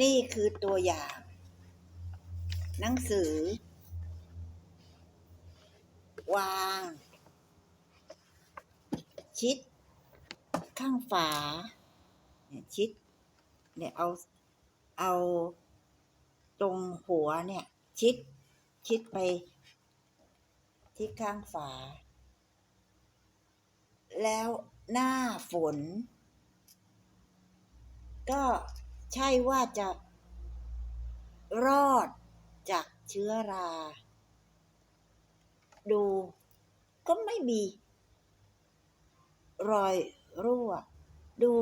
นี่คือตัวอย่าง หนังสือ วาง ชิด ข้างฝาเนี่ยชิด เนี่ยเอาเอาตรงหัวเนี่ย ชิด ชิดไปที่ข้างฝา แล้วหน้าฝน ก็ ใช่ว่าจะรอดจากเชื้อรา ดูก็ไม่มี รอยรั่ว ดู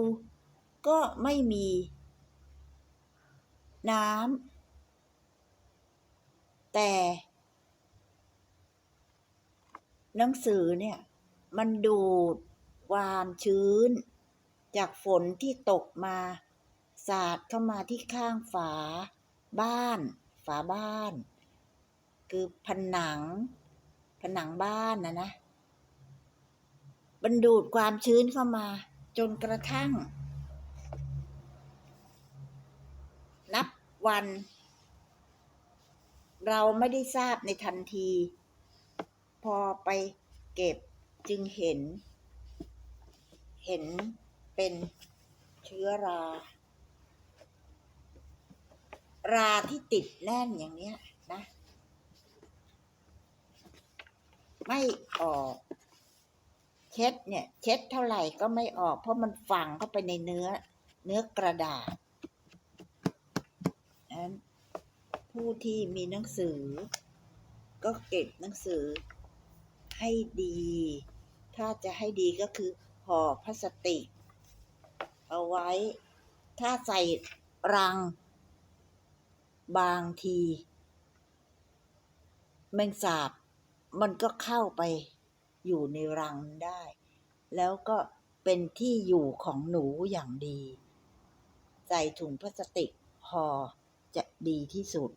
ก็ไม่มี น้ำแต่ หนังสือเนี่ย มันดูดความชื้น จากฝนที่ตกมา สาดเข้ามาที่ข้างฝา บ้าน ฝาบ้าน คือผนัง ผนังบ้านนะนะมันดูดความชื้นเข้ามา จนกระทั่ง นับวัน เราไม่ได้ทราบในทันที พอไปเก็บจึงเห็น เห็นเป็นเชื้อรา ราที่ติดแน่นอย่างเนี้ยนะ ไม่ออก เช็ดเนี่ย เช็ดเท่าไหร่ก็ไม่ออก เพราะมันฝังเข้าไปในเนื้อ เนื้อกระดาษนั้นผู้ที่มีหนังสือ ก็เก็บหนังสือให้ดี ถ้าจะให้ดีก็คือห่อพลาสติก เอาไว้ ถ้าใส่รัง บางที แมงสาบมันก็เข้าไปอยู่ในรังได้ แล้วก็เป็นที่อยู่ของหนูอย่างดี ใส่ถุงพลาสติกห่อจะดีที่สุด